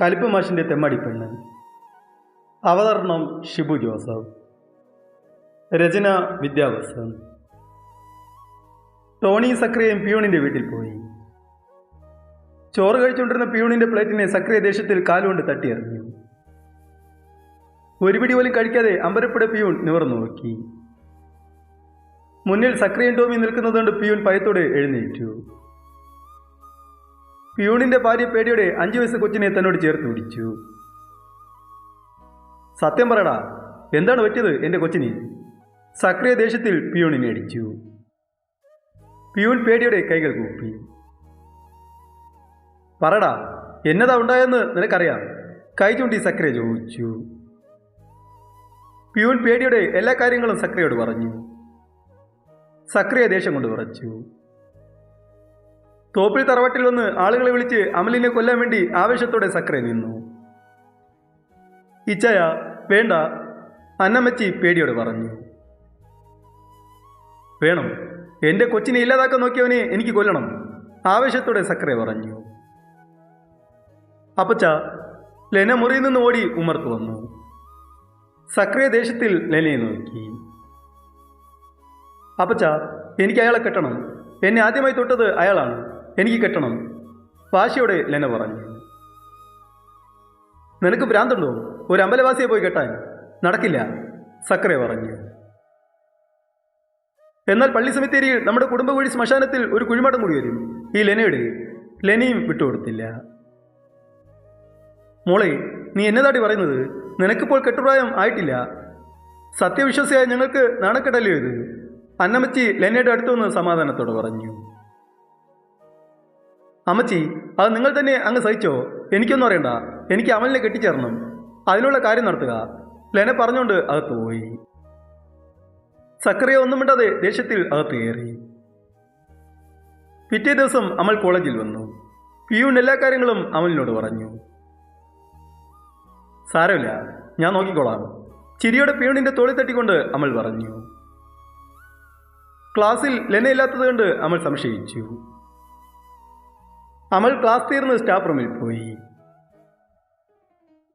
കലിപ്പ് മാഷിന്റെ തെമ്മാടി പെണ്ണ്. അവതരണം ഷിബു ജോസഫ്. രചന വിദ്യാഭ്യാസം ടോണി സക്രിയയും പിയൂണിന്റെ വീട്ടിൽ പോയി. ചോറ് കഴിച്ചുകൊണ്ടിരുന്ന പിയൂണിന്റെ പ്ലേറ്റിനെ സക്രിയ ദേശത്തിൽ കാലുകൊണ്ട് തട്ടിയെറിഞ്ഞു. ഒരു പിടി പോലും കഴിക്കാതെ അമ്പരപ്പുട പിയൂൺ നിവർന്നു നോക്കി. മുന്നിൽ സക്രിയൻ ടോമി നിൽക്കുന്നതുകൊണ്ട് പിയൂൺ ഭയത്തോടെ എഴുന്നേറ്റു. പിയൂണിന്റെ ഭാര്യ പേടിയോടെ അഞ്ചു വയസ്സ് കൊച്ചിനെ തന്നോട് ചേർത്ത് പിടിച്ചു. സത്യം പറയടാ എന്താണ് പറ്റിയത് എന്റെ കൊച്ചിന്? സക്രിയ ദേഷ്യത്തിൽ പിയൂണിനെ അടിച്ചു പിയൂൺ പേടിയുടെ കൈകൾ കൂപ്പി. പറടാ എന്നതാ ഉണ്ടായെന്ന് നിനക്കറിയാം? കൈ ചൂണ്ടി സക്രിയ ചോദിച്ചു. പിയൂൺ പേടിയുടെ എല്ലാ കാര്യങ്ങളും സക്രിയോട് പറഞ്ഞു. സക്രിയ ദേഷ്യം കൊണ്ട് വിറച്ചു. തോപ്പിൽ തറവാട്ടിൽ വന്ന് ആളുകളെ വിളിച്ച് അമലിനെ കൊല്ലാൻ വേണ്ടി ആവേശത്തോടെ സക്രെ നിന്നു. ഇച്ചയ വേണ്ട അന്നമ്മച്ചി പേടിയോട് പറഞ്ഞു. വേണം എന്റെ കൊച്ചിനെ ഇല്ലാതാക്കാൻ നോക്കിയവനെ എനിക്ക് കൊല്ലണം ആവേശത്തോടെ സക്രെ പറഞ്ഞു. അപ്പച്ച ലെന മുറിയിൽ നിന്ന് ഓടി ഉമർത്തു വന്നു. സക്രിയ ദേശത്തിൽ ലെനയെ നോക്കി. അപ്പച്ച എനിക്ക് അയാളെ കെട്ടണം എന്നെ ആദ്യമായി തൊട്ടത് അയാളാണ്. എനിക്ക് കെട്ടണം. വാശിയോടെ ലെന പറഞ്ഞു. നിനക്ക് ഭ്രാന്തുണ്ടോ? ഒരു അമ്പലവാസിയെ പോയി കെട്ടാൻ. നടക്കില്ല സക്രിയ പറഞ്ഞു. എന്നാൽ പള്ളി സെമിത്തേരിയിൽ നമ്മുടെ കുടുംബ വഴി ശ്മശാനത്തിൽ ഒരു കുഴിമാടം കൂടി വരും. ഈ ലെനയുടെ ലെനയും വിട്ടുകൊടുത്തില്ല. മോളെ നീ എന്നതാടി പറയുന്നത് നിനക്കിപ്പോൾ കെട്ടുപ്രായം ആയിട്ടില്ല. സത്യവിശ്വാസിയായ ഞങ്ങൾക്ക് നാണക്കെട്ടല്ലോ ഇത്? അന്നമച്ചി ലെനയുടെ അടുത്തുനിന്ന് സമാധാനത്തോടെ പറഞ്ഞു. അമ്മച്ചി അത് നിങ്ങൾ തന്നെ അങ്ങ് സഹിച്ചോ? എനിക്കൊന്നും അറിയണ്ട. എനിക്ക് അമലിനെ കെട്ടിച്ചേർന്നു. അതിനുള്ള കാര്യം നടത്തുക. ലെന പറഞ്ഞുകൊണ്ട് അകത്ത് പോയി. സക്രിയ ഒന്നും മിണ്ടാതെ ദേഷ്യത്തിൽ അകത്ത് കയറി. പിറ്റേ ദിവസം അമൽ കോളേജിൽ വന്നു. പിയൂൺ എല്ലാ കാര്യങ്ങളും അമലിനോട് പറഞ്ഞു. സാരമില്ല ഞാൻ നോക്കിക്കോളാം. ചിരിയുടെ പിയൂണിന്റെ തോളി തട്ടിക്കൊണ്ട് അമൽ പറഞ്ഞു. ക്ലാസ്സിൽ ലെന ഇല്ലാത്തത് ഇല്ലാത്തതുകൊണ്ട് അമൽ സംശയിച്ചു. അമൽ ക്ലാസ് തീർന്ന് സ്റ്റാഫ് റൂമിൽ പോയി.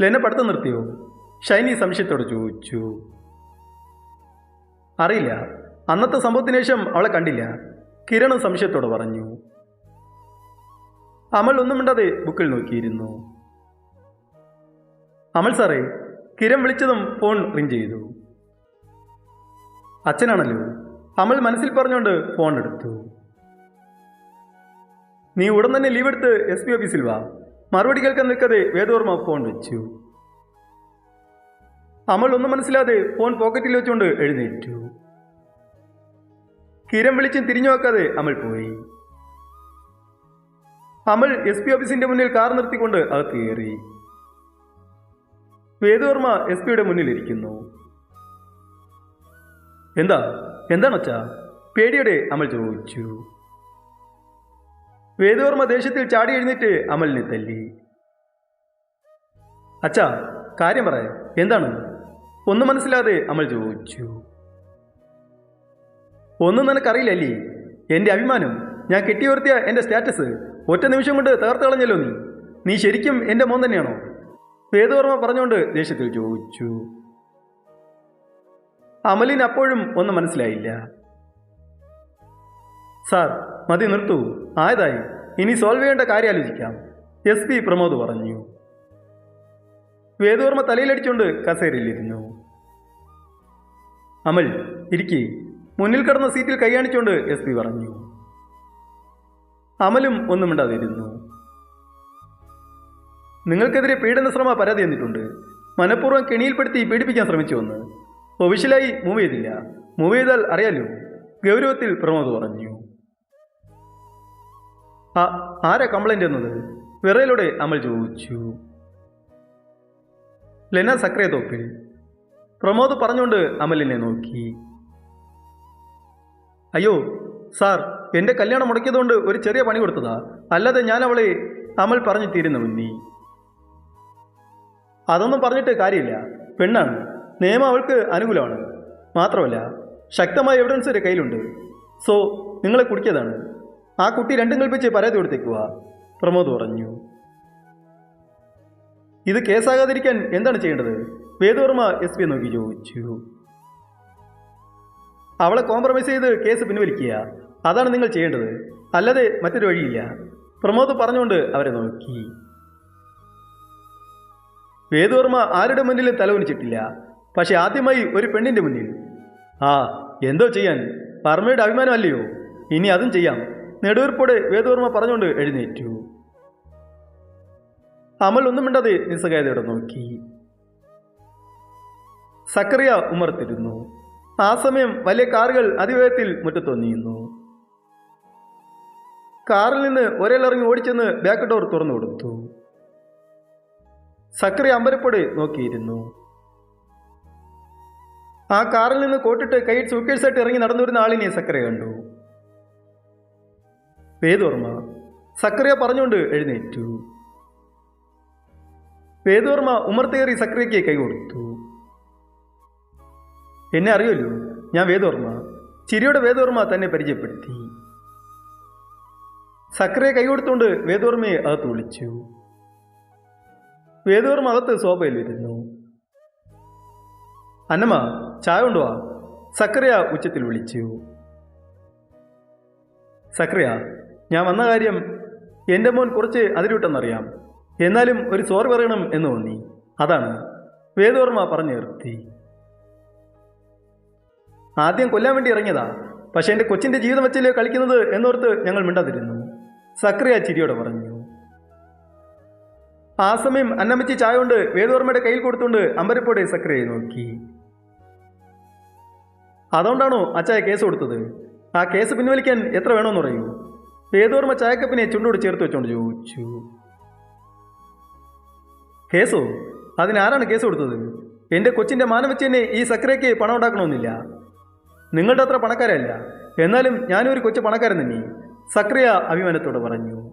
ലെന പഠിത്തം നിർത്തിയോ? ഷൈനി സംശയത്തോട് ചോദിച്ചു. അറിയില്ല. അന്നത്തെ സംഭവത്തിന് ശേഷം അവളെ കണ്ടില്ല. കിരണും സംശയത്തോട് പറഞ്ഞു. അമൽ ഒന്നും മിണ്ടാതെ ബുക്കിൽ നോക്കിയിരുന്നു. അമൽ സാറേ കിരൺ വിളിച്ചതും ഫോൺ റിങ് ചെയ്തു. അച്ഛനാണല്ലോ. അമൽ മനസ്സിൽ പറഞ്ഞുകൊണ്ട് ഫോൺ എടുത്തു. നീ ഉടൻ തന്നെ ലീവ് എടുത്ത് എസ് പി ഓഫീസിൽ വാ. മറുപടി കേൾക്കാൻ നിൽക്കാതെ വേദവർമ്മ ഫോൺ വെച്ചു. അമൽ ഒന്നും മനസ്സിലാതെ ഫോൺ പോക്കറ്റിൽ വെച്ചുകൊണ്ട് എഴുന്നേറ്റു. കിരൺ വിളിച്ചും തിരിഞ്ഞു നോക്കാതെ അമൽ പോയി. അമൽ എസ് പി ഓഫീസിന്റെ മുന്നിൽ കാർ നിർത്തിക്കൊണ്ട് അത് കയറി. വേദവർമ്മ എസ് പിയുടെ മുന്നിലിരിക്കുന്നു എന്താ? എന്താണ് പേടിയുടെ പേടിയോടെ അമൽ ചോദിച്ചു. വേദവർമ്മ ദേഷ്യത്തിൽ ചാടി എഴുന്നിട്ട് അമലിനെ തല്ലി. അച്ഛാ കാര്യം പറ എന്താണ്? ഒന്നും മനസ്സിലാതെ അമൽ ചോദിച്ചു. ഒന്നും നിനക്കറിയില്ലല്ലേ. എന്റെ അഭിമാനം. ഞാൻ കെട്ടിയുയർത്തിയ എന്റെ സ്റ്റാറ്റസ്. ഒറ്റ നിമിഷം കൊണ്ട് തകർത്ത് കളഞ്ഞല്ലോ നീ. നീ ശരിക്കും എന്റെ മോൻ തന്നെയാണോ? വേദവർമ്മ പറഞ്ഞുകൊണ്ട് ദേഷ്യത്തിൽ ചോദിച്ചു. അമലിന് അപ്പോഴും ഒന്നും മനസ്സിലായില്ല. സാർ മതി നിർത്തൂ. ആയതായി. ഇനി സോൾവ് ചെയ്യേണ്ട കാര്യം ആലോചിക്കാം. എസ് പി പ്രമോദ് പറഞ്ഞു. വേദവർമ്മ തലയിലടിച്ചുകൊണ്ട് കസേരയിലിരുന്നു. അമൽ ഇരിക്കേ. മുന്നിൽ കിടന്ന സീറ്റിൽ കൈയാണിച്ചുകൊണ്ട് എസ് പി പറഞ്ഞു. അമലും ഒന്നും മിണ്ടാതിരുന്നു നിങ്ങൾക്കെതിരെ പീഡന ശ്രമ പരാതി തന്നിട്ടുണ്ട്. മനഃപൂർവം കെണിയിൽപ്പെടുത്തി പീഡിപ്പിക്കാൻ ശ്രമിച്ചുവെന്ന് ഒഫീഷ്യലായി മൂവ് ചെയ്തില്ല. മൂവ് ചെയ്താൽ അറിയാലോ? ഗൗരവത്തിൽ പ്രമോദ് പറഞ്ഞു. ആരാ കംപ്ലൈന്റ് എന്നത് വിറയിലൂടെ അമൽ ചോദിച്ചു. ലെന സക്രിയ തോപ്പിൽ. പ്രമോദ് പറഞ്ഞുകൊണ്ട് അമലിനെ നോക്കി. അയ്യോ സാർ എന്റെ കല്യാണം മുടക്കിയതുകൊണ്ട് ഒരു ചെറിയ പണി കൊടുത്തതാ. അല്ലാതെ ഞാൻ അവളെ അമൽ പറഞ്ഞു തീരുന്ന മുന്നി. അതൊന്നും പറഞ്ഞിട്ട് കാര്യമില്ല. പെണ്ണാണ്. നിയമം അവൾക്ക് അനുകൂലമാണ്. മാത്രമല്ല ശക്തമായ എവിഡൻസ് ഒരു കയ്യിലുണ്ട്. സോ നിങ്ങളെ കുടിക്കിയതാണ്. ആ കുട്ടി രണ്ടും കൽപ്പിച്ച് പരാതി കൊടുത്തേക്കുക പ്രമോദ് പറഞ്ഞു. ഇത് കേസാകാതിരിക്കാൻ എന്താണ് ചെയ്യേണ്ടത്? വേദവർമ്മ എസ് പി നോക്കി ചോദിച്ചു. അവളെ കോംപ്രമൈസ് ചെയ്ത് കേസ് പിൻവലിക്കുക. അതാണ് നിങ്ങൾ ചെയ്യേണ്ടത്. അല്ലാതെ മറ്റൊരു വഴിയില്ല. പ്രമോദ് പറഞ്ഞുകൊണ്ട് അവരെ നോക്കി. വേദവർമ്മ ആരുടെ മുന്നിലും തലവനിച്ചിട്ടില്ല പക്ഷെ ആദ്യമായി ഒരു പെണ്ണിന്റെ മുന്നിൽ. ആ എന്തോ ചെയ്യാൻ? പർമ്മയുടെ അഭിമാനമല്ലയോ ഇനി അതും ചെയ്യാം. നെടുവീർപ്പോടെ വേദവർമ്മ പറഞ്ഞുകൊണ്ട് എഴുന്നേറ്റു. അമൽ ഒന്നും മിണ്ടാതെ നിസ്സഹായതയോടെ നോക്കി. സക്കറിയ ഉമർത്തിരുന്നു. ആ സമയം വലിയ കാറുകൾ അതിവേഗത്തിൽ മുറ്റത്തൊന്നിയുന്നു കാറിൽ നിന്ന് ഒരേലിറങ്ങി ഓടിച്ചെന്ന് ബാക്ക് ഡോർ തുറന്നു കൊടുത്തു. സക്കറി അമ്പരപ്പോടെ നോക്കിയിരുന്നു. ആ കാറിൽ നിന്ന് കോട്ടിട്ട് കൈ സൂക്കേഴ്സായിട്ട് ഇറങ്ങി നടന്നു വരുന്ന ആളിനെ സക്കറി കണ്ടു. വേദോർമ്മ സക്രിയ പറഞ്ഞുകൊണ്ട് എഴുന്നേറ്റു. വേദോർമ്മ ഉമർത്തേറി സക്രിയയ്ക്ക് കൈ കൊടുത്തു. എന്നെ അറിയുമല്ലോ ഞാൻ വേദോർമ്മ ചിരിയുടെ വേദോർമ്മ തന്നെ പരിചയപ്പെടുത്തി. സക്രിയ കൈ കൊടുത്തുകൊണ്ട് വേദോർമ്മയെ അകത്ത് വിളിച്ചു. വേദോർമ്മ അകത്ത് സോഫയിൽ വരുന്നു അന്നമ്മ ചായ കൊണ്ടുവാ സക്രിയ ഉച്ചത്തിൽ വിളിച്ചു. സക്രിയ ഞാൻ വന്ന കാര്യം എന്റെ മോൻ കുറച്ച് അതിരുവിട്ടെന്നറിയാം എന്നാലും ഒരു സോറി പറയണം എന്ന് തോന്നി. അതാണ് വേദോർമ്മ പറഞ്ഞു നിർത്തി. ആദ്യം കൊല്ലാൻ വേണ്ടി ഇറങ്ങിയതാ. പക്ഷെ എന്റെ കൊച്ചിന്റെ ജീവിതം വെച്ചല്ലേ കളിക്കുന്നത് എന്നോർത്ത് ഞങ്ങൾ മിണ്ടാതിരുന്നു. സക്രിയ ചിരിയോടെ പറഞ്ഞു. ആ സമയം അന്നമ്മച്ചി ചായ കൊണ്ട് വേദോർമ്മയുടെ കയ്യിൽ കൊടുത്തുകൊണ്ട് അമ്പരപ്പോടെ സക്രിയെ നോക്കി. അതുകൊണ്ടാണോ അച്ചായ കേസ് കൊടുത്തത്? ആ കേസ് പിൻവലിക്കാൻ എത്ര വേണമെന്ന് പറയൂ വേദോർമ്മ ചായക്കപ്പിനെ ചുണ്ടോട് ചേർത്ത് വെച്ചോണ്ട് ചോദിച്ചു. കേസോ അതിനാരാണ് കേസ് കൊടുത്തത്? എന്റെ കൊച്ചിന്റെ മാനം വെച്ച് തന്നെ ഈ സക്രയ്ക്ക് പണം ഉണ്ടാക്കണമെന്നില്ല. നിങ്ങളുടെ അത്ര പണക്കാരല്ല. എന്നാലും ഞാനും ഒരു കൊച്ചു പണക്കാരൻ തന്നെ. സക്രിയ അഭിമാനത്തോടെ പറഞ്ഞു.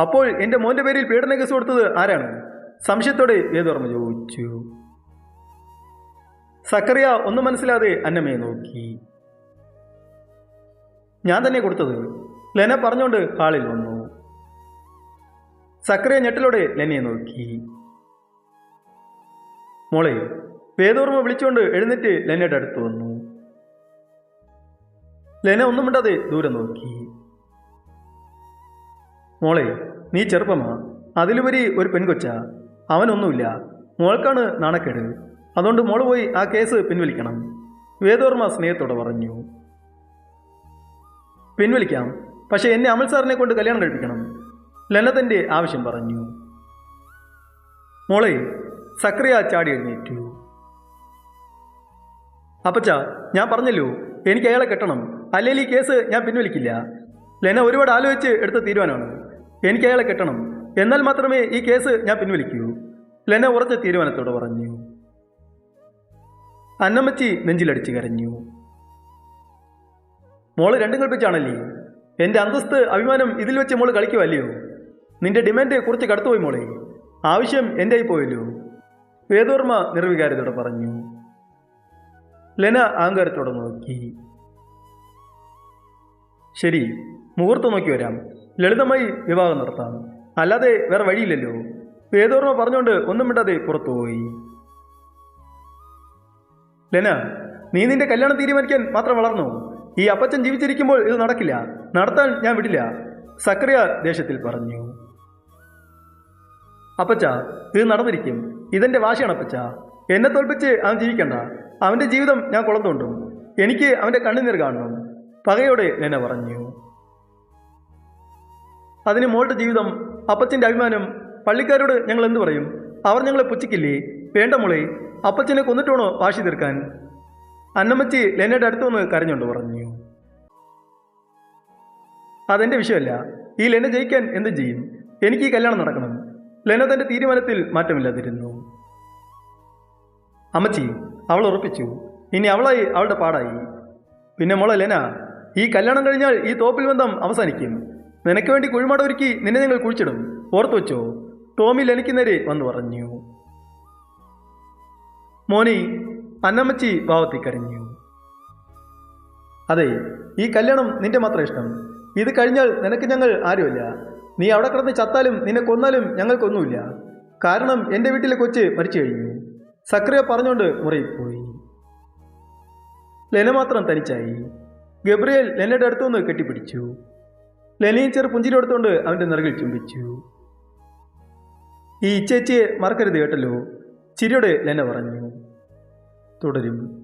അപ്പോൾ എന്റെ മോന്റെ പേരിൽ പീഡന കേസ് കൊടുത്തത് ആരാണ്? സംശയത്തോടെ വേദോർമ്മ ചോദിച്ചു. സക്കറിയ ഒന്നും മനസ്സിലാതെ അന്നമ്മയെ നോക്കി. ഞാൻ തന്നെ കൊടുത്തത്. ലെന പറഞ്ഞുകൊണ്ട് ഹാളിൽ വന്നു. സക്രയ ഞെട്ടിലൂടെ ലെനയെ നോക്കി. മോളെ വേദോർമ്മ വിളിച്ചുകൊണ്ട് എഴുന്നേറ്റ് ലെനയുടെ അടുത്ത് വന്നു. ലെന ഒന്നും മിണ്ടാതെ ദൂരെ നോക്കി. മോളെ നീ ചെറുപ്പമാ. അതിലുപരി ഒരു പെൺകൊച്ച. അവനൊന്നുമില്ല. മോൾക്കാണ് നാണക്കേട്. അതുകൊണ്ട് മോൾ പോയി ആ കേസ് പിൻവലിക്കണം. വേദോർമ്മ സ്നേഹത്തോടെ പറഞ്ഞു. പിൻവലിക്കാം പക്ഷേ എന്നെ അമൽ സാറിനെ കൊണ്ട് കല്യാണം കഴിപ്പിക്കണം. ലലതന്റെ ആവശ്യം പറഞ്ഞു. മോളെ സക്രിയ ചാടി എഴുന്നേറ്റു. അപ്പച്ച ഞാൻ പറഞ്ഞല്ലോ എനിക്ക് അയാളെ കെട്ടണം. അല്ലെങ്കിൽ ഈ കേസ് ഞാൻ പിൻവലിക്കില്ല ലെന ഒരുപാട് ആലോചിച്ച് എടുത്ത തീരുമാനമാണ്. എനിക്ക് അയാളെ കെട്ടണം. എന്നാൽ മാത്രമേ ഈ കേസ് ഞാൻ പിൻവലിക്കൂ ലെന ഉറച്ച തീരുമാനത്തോടെ പറഞ്ഞു. അന്നമ്മച്ചി നെഞ്ചിലടിച്ച് കരഞ്ഞു. മോൾ രണ്ടും കൽപ്പിച്ചാണല്ലേ? എന്റെ അന്തസ്ത് അഭിമാനം ഇതിൽ വെച്ച് മോൾ കളിക്കുമല്ലയോ നിന്റെ ഡിമാൻഡ് കുറച്ച് കടത്തുപോയി മോളെ. ആവശ്യം എന്റെ ആയി പോയല്ലോ. വേദോർമ്മ നിർവികാരത്തോടെ പറഞ്ഞു. ലെന അഹങ്കാരത്തോടെ നോക്കി. ശരി മുഹൂർത്തം നോക്കി വരാം. ലളിതമായി വിവാഹം നടത്താം. അല്ലാതെ വേറെ വഴിയില്ലല്ലോ. വേദോർമ്മ പറഞ്ഞുകൊണ്ട് ഒന്നും മിണ്ടാതെ പുറത്തുപോയി. ലെന നീ നിന്റെ കല്യാണം തീരുമാനിക്കാൻ മാത്രം വളർന്നു? ഈ അപ്പച്ചൻ ജീവിച്ചിരിക്കുമ്പോൾ ഇത് നടക്കില്ല. നടത്താൻ ഞാൻ വിടില്ല. സക്രിയ ദേശത്തിൽ പറഞ്ഞു. അപ്പച്ച ഇത് നടന്നിരിക്കും. ഇതെന്റെ വാശിയാണ് അപ്പച്ച. എന്നെ തോൽപ്പിച്ച് അവൻ ജീവിക്കണ്ട. അവന്റെ ജീവിതം ഞാൻ കുളം എനിക്ക് അവന്റെ കണ്ണുനീർ കാണണം. പകയോടെ ലെന പറഞ്ഞു. അതിന് മോളുടെ ജീവിതം അപ്പച്ചന്റെ അഭിമാനം പള്ളിക്കാരോട് ഞങ്ങൾ എന്തു പറയും? അവർ ഞങ്ങളെ പുച്ഛിക്കില്ലേ? വേണ്ട മോളെ അപ്പച്ചനെ കൊന്നിട്ടാണോ വാശി തീർക്കാൻ? അന്നമ്മച്ചി ലെനയുടെ അടുത്തു വന്ന് കരഞ്ഞുകൊണ്ട് പറഞ്ഞു. അതെന്റെ വിഷയമല്ല. ഈ ലെന ജയിക്കാൻ എന്ത് ചെയ്യും? എനിക്ക് ഈ കല്യാണം നടക്കണം. ലെന തന്റെ തീരുമാനത്തിൽ മാറ്റമില്ലാതിരുന്നു. അമ്മച്ചി അവൾ ഉറപ്പിച്ചു. ഇനി അവളായി അവളുടെ പാടായി. പിന്നെ മോളെ ലെന ഈ കല്യാണം കഴിഞ്ഞാൽ ഈ തോപ്പിൽ ബന്ധം അവസാനിക്കും. നിനക്ക് വേണ്ടി കുഴിമാട ഒരുക്കി നിന്നെ ഞങ്ങൾ കുഴിച്ചിടും. ഓർത്തു വെച്ചോ? ടോമി ലെനയ്ക്ക് നേരെ വന്നു പറഞ്ഞു. മോനി അന്നമ്മച്ചി ഭാവത്തിൽ കരഞ്ഞു. അതെ ഈ കല്യാണം നിന്റെ മാത്രം ഇഷ്ടം. ഇത് കഴിഞ്ഞാൽ നിനക്ക് ഞങ്ങൾ ആരുമില്ല. നീ അവിടെ കിടന്ന് ചത്താലും നിന്നെ കൊന്നാലും ഞങ്ങൾക്കൊന്നുമില്ല. കാരണം എന്റെ വീട്ടിലെ കൊച്ച് മരിച്ചു കഴിഞ്ഞു. സക്രിയ പറഞ്ഞുകൊണ്ട് മുറിയിൽ പോയി ലെന മാത്രം തനിച്ചായി. ഗബ്രിയേൽ ലെനയുടെ അടുത്തുനിന്ന് കെട്ടിപ്പിടിച്ചു. ലെനയും ചെറു പുഞ്ചിരി എടുത്തുകൊണ്ട് അവന്റെ നിറകിൽ ചുംബിച്ചു. ഈ ഇച്ചേച്ചിയെ മറക്കരുത് കേട്ടല്ലോ. ചിരിയോടെ ലെന പറഞ്ഞു. തുടരും.